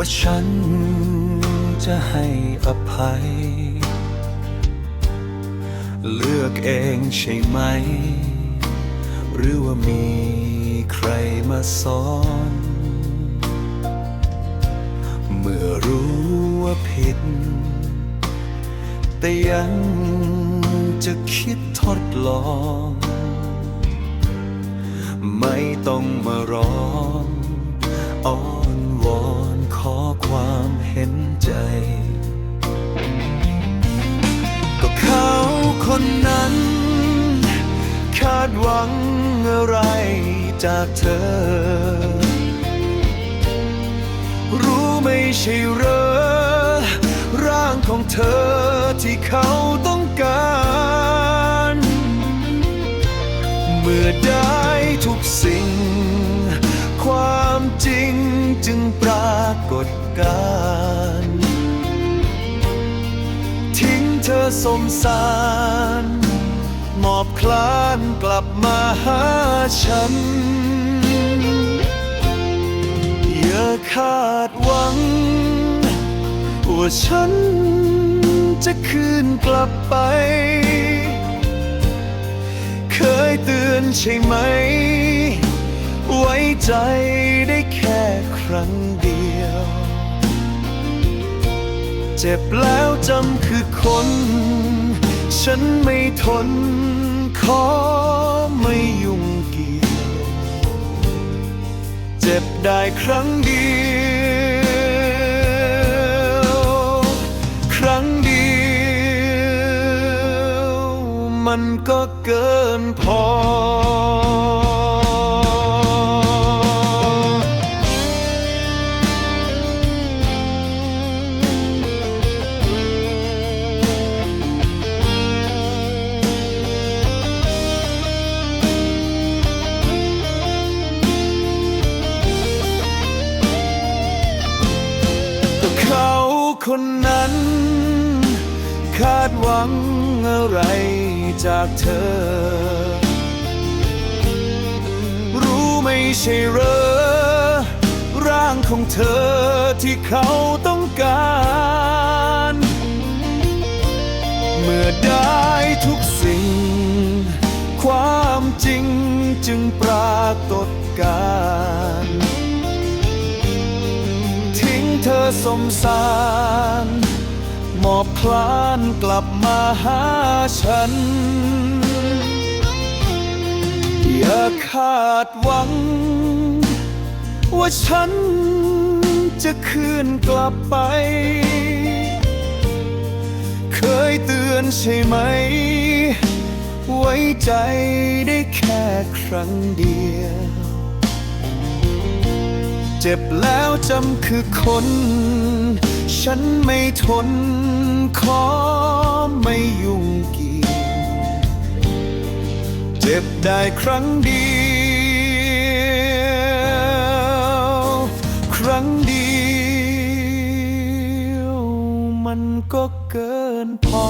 ว่าฉันจะให้อภัย เลือกเองใช่ไหม หรือว่ามีใครมาสอน เมื่อรู้ว่าผิด แต่ยังจะคิดทดลอง ไม่ต้องมาร้องอ้อ ใจ ก็เขาคนนั้น คาดหวังอะไรจากเธอ รู้ไม่ใช่เหรอ ร่างของเธอที่เขาต้องการ เมื่อได้ทุกสิ่ง ความจริงจึงปรากฏการ สมสารมอบคลานกลับมาหาฉัน อย่าคาดหวัง ว่าฉันจะคืนกลับไป เคยเตือนใช่ไหม ไว้ใจได้แค่ครั้งเดียว เจ็บแล้วจำคือคน ฉันไม่ทน ขอไม่ยุ่งเกี่ยว เจ็บได้ครั้งเดียว ครั้งเดียว มันก็เกินพอ คนนั้น คาดหวังอะไรจากเธอ รู้ไม่ใช่เหรอ ร่างของเธอที่เขาต้องการ เมื่อได้ทุกสิ่ง ความจริงจึงปรากฏการ เธอสมสารมอบคลานกลับมาหาฉัน อย่าคาดหวัง ว่าฉันจะคืนกลับไป เคยเตือนใช่ไหม ไว้ใจได้แค่ครั้งเดียว เจ็บแล้วจำคือคน ฉันไม่ทน ขอไม่ยุ่งเกี่ยวเจ็บได้ครั้งเดียวครั้งเดียว มันก็เกินพอ